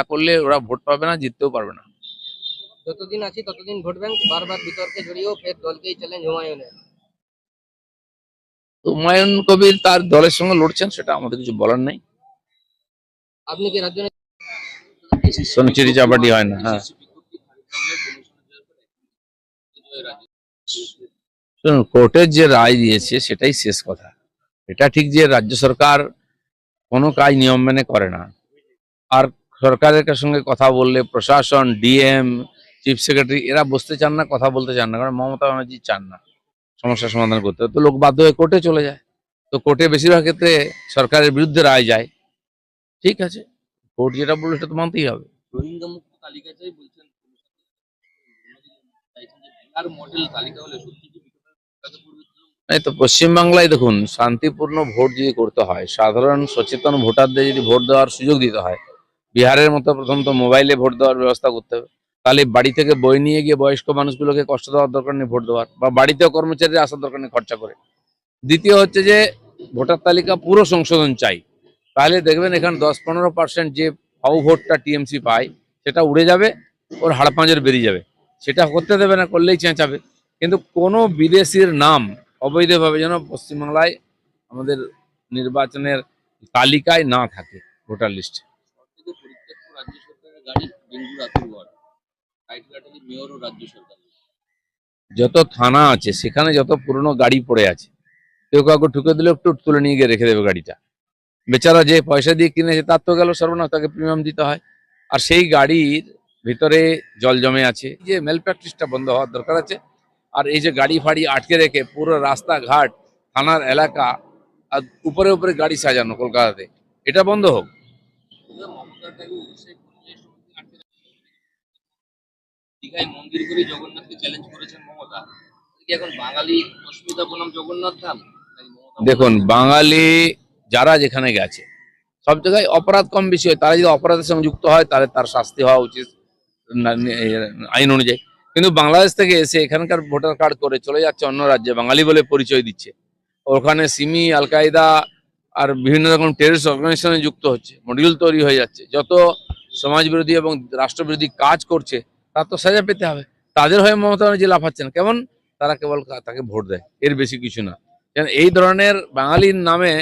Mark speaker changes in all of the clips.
Speaker 1: না করলে ওরা ভোট পাবে না জিততেও পারবে না।
Speaker 2: যতদিন আছি ততদিন ভোট ব্যাংক বারবার বিতর্কে জড়িয়েও ফের দলকেই চ্যালেঞ্জ হুমায়ুনের।
Speaker 1: হুমায়ুন কবির তার দলের সঙ্গে লড়ছেন সেটা আমাদের কিছু বলার নেই।
Speaker 2: আপনি কি রাজ্য
Speaker 1: সোনচিরি চাপাটি হয় না হ্যাঁ। শুনুন কোর্টের যে রায় দিয়েছে সেটাই শেষ কথা। এটা ঠিক যে রাজ্য সরকার কোনো কাজ নিয়ম মেনে করে না। আর সরকারের সঙ্গে কথা বললে প্রশাসন ডিএম চিফ সেক্রেটারি এরা বসতে চান না কথা বলতে চান না কারণ মমতা ব্যানার্জি চান না সমস্যার সমাধান করতে। তো লোক বাধ্য হয়ে কোর্টে চলে যায়। তো কোর্টে বেশিরভাগ ক্ষেত্রে সরকারের বিরুদ্ধে রায় যায়। ঠিক আছে? কোর্ট যেটা বলল সেটা তো মানতেই হবে।
Speaker 3: রোহিঙ্গা মুক্ত বলছেন
Speaker 1: এই তো পশ্চিমবাংলায় দেখুন শান্তিপূর্ণ ভোট যদি করতে হয় সাধারণ সচেতন ভোটারদের যদি ভোট দেওয়ার সুযোগ দিতে হয় বিহারের মতো প্রথম তো মোবাইলে ভোট দেওয়ার ব্যবস্থা করতে হবে। তাহলে বাড়ি থেকে বই নিয়ে গিয়ে বয়স্ক মানুষগুলোকে কষ্ট দেওয়ার দরকার নেই ভোট দেওয়ার, বা বাড়িতেও কর্মচারীরা আসার দরকার নেই খরচা করে। দ্বিতীয় হচ্ছে যে ভোটার তালিকা পুরো সংশোধন চাই। তাহলে দেখবেন এখানে দশ পনেরো পার্সেন্ট যে ফাউ ভোটটা টিএমসি পায়, সেটা উড়ে যাবে, ওর হাড় পাঁজর বেরিয়ে যাবে। সেটা করতে দেবে না, করলেই চেঁচাবে। কিন্তু কোনো বিদেশির নাম অবৈধভাবে যেন পশ্চিমবাংলায় আমাদের নির্বাচনের তালিকায় না থাকে ভোটার লিস্টে
Speaker 3: সবথেকে পরিত্যক্ত রাজ্য সরকারের গাড়ি ডেঙ্গুর আতুরগড় টাইটেল মেয়র ও রাজ্য সরকার।
Speaker 1: যত থানা আছে সেখানে যত পুরনো গাড়ি পড়ে আছে কেউ কাউকে ঠুকে দিলে একটু তুলে নিয়ে গিয়ে রেখে দেবে গাড়িটা। বেচারা যে পয়সা দিয়ে কিনেছে তার তো গেল সর্বনাশ তাকে প্রিমিয়াম দিতে হয়। আর সেই গাড়ির ভিতরে জল জমে আছে। যে মেল প্র্যাকটিসটা বন্ধ হওয়ার দরকার আছে। আর এই যে গাড়ি ফাড়ি আটকে রেখে পুরো রাস্তাঘাট থানার এলাকা আর উপরে উপরে গাড়ি সাজানো কলকাতাতে এটা বন্ধ হোক।
Speaker 3: দীঘায় মন্দির করে জগন্নাথকে চ্যালেঞ্জ করেছেন মমতা। এখন বাঙালি অস্মিতা বনাম জগন্নাথ ধাম?
Speaker 1: দেখুন, বাঙালি যারা যেখানে গেছে, সব জায়গায় অপরাধ কম বেশি হয়। তারা যদি অপরাধের সঙ্গে যুক্ত হয়, তাহলে তার শাস্তি হওয়া উচিত আইন অনুযায়ী। কিন্তু বাংলাদেশ থেকে এসে এখানকার ভোটার কার্ড করে চলে যাচ্ছে অন্য রাজ্যে, বাঙালি বলে পরিচয় দিচ্ছে। ওখানে সিমি আল কায়দা আর বিভিন্ন রকম টেরিস্ট অর্গানাইজেশনে যুক্ত হচ্ছে। মডিউল তৈরি হয়ে যাচ্ছে। যত সমাজ বিরোধী এবং রাষ্ট্রবিরোধী কাজ করছে তার তো সাজা পেতে হবে। তাদের হয়ে মমতা ব্যানার্জি লাফাচ্ছেন কেমন? তারা কেবল তাকে ভোট দেয়। এর বেশি কিছু না। কেন এই ধরনের বাঙালির নামে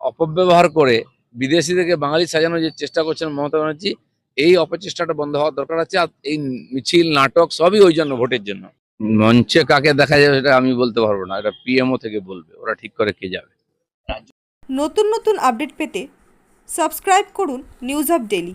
Speaker 1: অপব্যবহার করে বিদেশি থেকে বাঙালি সাজানোর যে চেষ্টা করছেন মমতা ব্যানার্জি, এই অপচেষ্টাটা বন্ধ হওয়ার দরকার আছে আর এই মিছিল, নাটক সবই ওই জন্য ভোটের জন্য। মঞ্চে কাকে দেখা যাবে সেটা আমি বলতে পারব না। এটা পিএমও থেকে বলবে। ওরা ঠিক করে কে যাবে।
Speaker 4: নতুন নতুন আপডেট পেতে সাবস্ক্রাইব করুন নিউজ আপ ডেলি